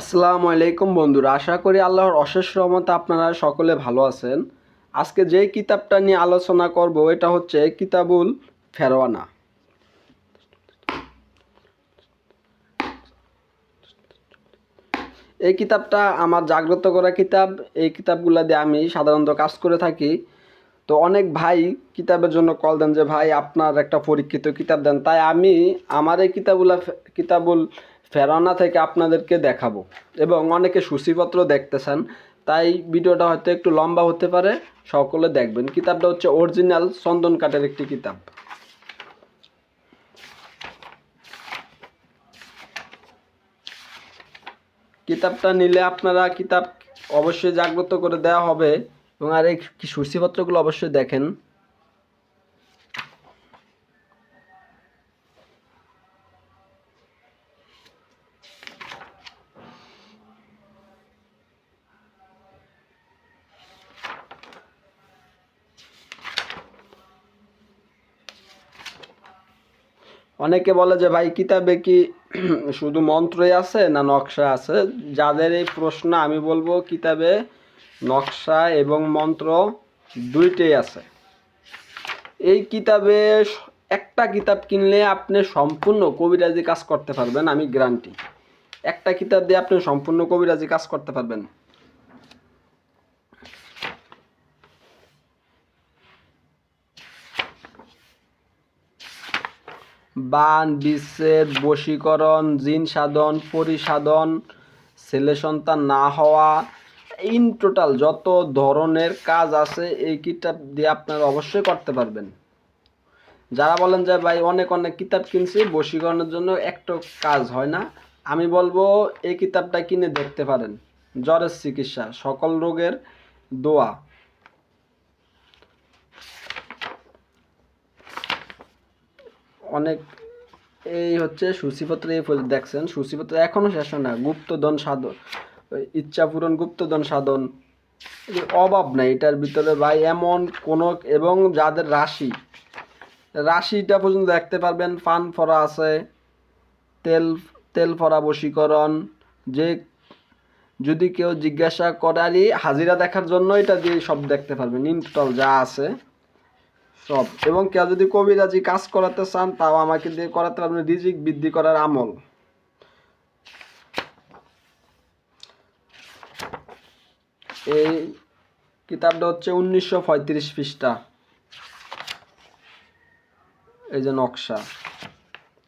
আসসালামু আলাইকুম বন্ধুরা, আশা করি আল্লাহর অশেষ রহমতে আপনারা সকলে ভালো আছেন। আজকে যে কিতাবটা নিয়ে আলোচনা করব, এটা হচ্ছে কিতাবুল ফেরওয়ানা। এই কিতাবটা আমার জাগ্রত করা কিতাব, এই কিতাবগুলো দিয়ে আমি সাধারণত কাজ করে থাকি। তো অনেক ভাই কিতাবের জন্য কল দেন যে, ভাই, আপনার একটা পরীক্ষিত কিতাব দেন। তাই আমি আমার এই কিতাবগুলা কিতাবুল ফেরানা থেকে আপনাদেরকে দেখাবো। এবং অনেকে সূচিপত্র দেখতেছেন তাই ভিডিওটা হয়তো একটু লম্বা হতে পারে, সকলে দেখবেন। কিতাবটা হচ্ছে অরিজিনাল চন্দন কাঠের একটি কিতাব। কিতাবটা নিলে আপনারা কিতাব অবশ্যই জাগ্রত করে দেওয়া হবে, এবং আর এই সূচিপত্রগুলো অবশ্যই দেখেন। অনেকে বলে যে, ভাই, কিতাবে কি শুধু মন্ত্রই আছে না নকশা আছে? যাদের এই প্রশ্ন আমি বলব, কিতাবে নকশা এবং মন্ত্র দুইটাই আছে। এই কিতাবে একটা কিতাব কিনলে আপনি সম্পূর্ণ কবিরাজি কাজ করতে পারবেন, আমি গ্যারান্টি। একটা কিতাব দিয়ে আপনি সম্পূর্ণ কবিরাজি কাজ করতে পারবেন। বান, বিচ্ছেদ, বশীকরণ, জিন সাধন, পরিসাধন, ছেলে সন্তান না হওয়া, ইন টোটাল যত ধরনের কাজ আছে, এই কিতাব দিয়ে আপনারা অবশ্যই করতে পারবেন। যারা বলেন যে, ভাই, অনেক অনেক কিতাব কিনছি, বশীকরণের জন্য একটু কাজ হয় না। আমি বলব, এই কিতাবটা কিনে দেখতে পারেন। জ্বরের চিকিৎসা, সকল রোগের দোয়া। অনেক এই হচ্ছে সূচিপত্র এই দেখছেন। সূচিপত্র এখনও শেষ হয় না। গুপ্তধন সাধন ইচ্ছা পূরণ গুপ্তধন সাধন। অভাব নাই, এটার ভিতরে ভাই এমন কোন এবং যাদের রাশি, রাশিটা পর্যন্ত দেখতে পারবেন, ফান ফরা আছে, তেল তেল ফরা বশীকরণ, যে যদি কেউ জিজ্ঞাসা করারই হাজিরা দেখার জন্য এটা দিয়ে সব দেখতে পারবেন। ইন যা আছে সব। এবং কেউ যদি কবিরাজি কাজ করাতে চান, তাও আমাকে দিয়ে করাতে পারবেন রিজিক বৃদ্ধি করার আমল। এই কিতাবটা হচ্ছে উনিশশো পঁয়ত্রিশ পৃষ্ঠা। এই যে নকশা।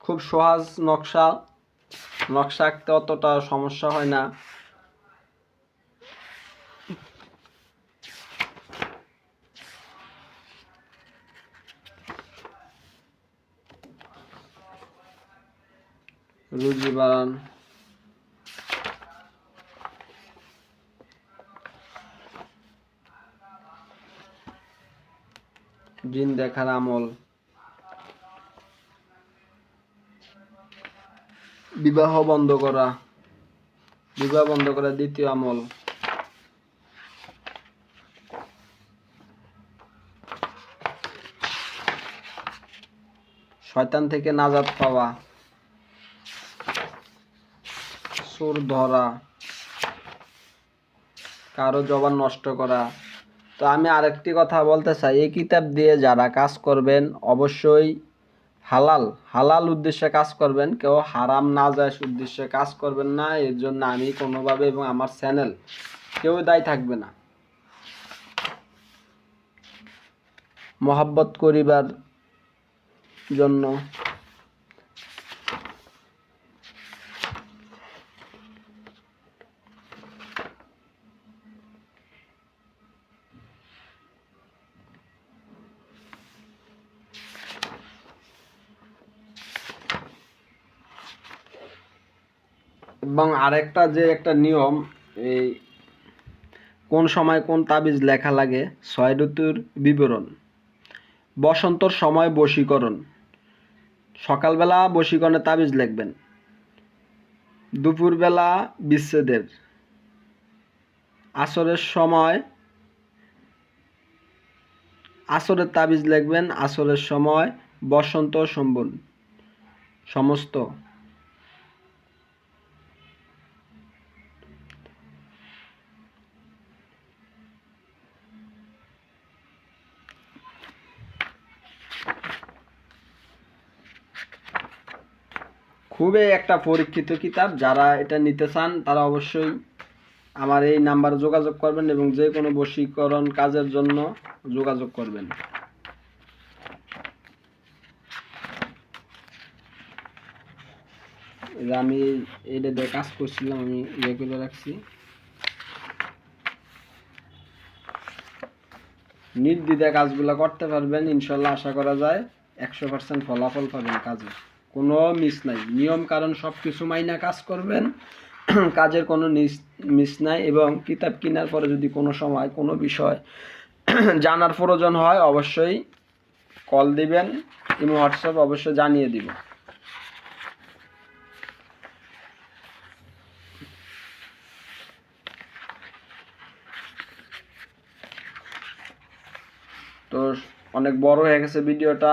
খুব সহজ নকশা। নকশা আঁকতে অতটা সমস্যা হয় না। রুজি বাড়ান জিন দেখার আমল। বিবাহ বন্ধ করা। বিবাহ বন্ধ করা দ্বিতীয় আমল। শয়তান থেকে নাজাত পাওয়া। সুর ধরা, কারও জবান নষ্ট করা। তো আমি আরেকটি কথা বলতে চাই, এই কিতাব দিয়ে যারা কাজ করবেন, অবশ্যই হালাল হালাল উদ্দেশ্যে কাজ করবেন, কেউ হারাম না যায় উদ্দেশ্যে কাজ করবেন না, এর জন্য আমি কোনোভাবে এবং আমার চ্যানেল কেউ দায়ী থাকবে না। মহাব্বত করিবার জন্য এবং আরেকটা যে একটা নিয়ম, এই কোন সময় কোন তাবিজ লেখা লাগে ছয় ঋতুর বিবরণ। বসন্তর সময় বশীকরণ। সকালবেলা বশীকরণে তাবিজ লিখবেন। দুপুরবেলা বিচ্ছেদের। আসরের সময় আসরের তাবিজ লিখবেন, আসরের সময় বসন্ত সম্বন সমস্ত। খুবই একটা পরীক্ষিত কিতাব। যারা এটা নিতে চান, তারা অবশ্যই আমার এই নাম্বারে যোগাযোগ করবেন এবং যে কোনো বশীকরণ কাজের জন্য যোগাযোগ করবেন। আমি এটা দিয়ে কাজ করছিলাম, আমি ইয়ে করে রাখছি। নির্দ্বিধায় কাজগুলো করতে পারবেন, ইনশাল্লাহ আশা করা যায়। একশো পার্সেন্ট ফলাফল পাবেন কাজে কোনো মিস নাই। নিয়ম, কারণ সব কিছু মাইনা কাজ করবেন। কাজের কোনো মিস নাই এবং কিতাব কেনার পরে যদি কোনো সময় কোনো বিষয় জানার প্রয়োজন হয়, অবশ্যই কল দিবেন। এবং হোয়াটসঅ্যাপ অবশ্যই জানিয়ে দিব। তো অনেক বড় হয়ে গেছে ভিডিওটা।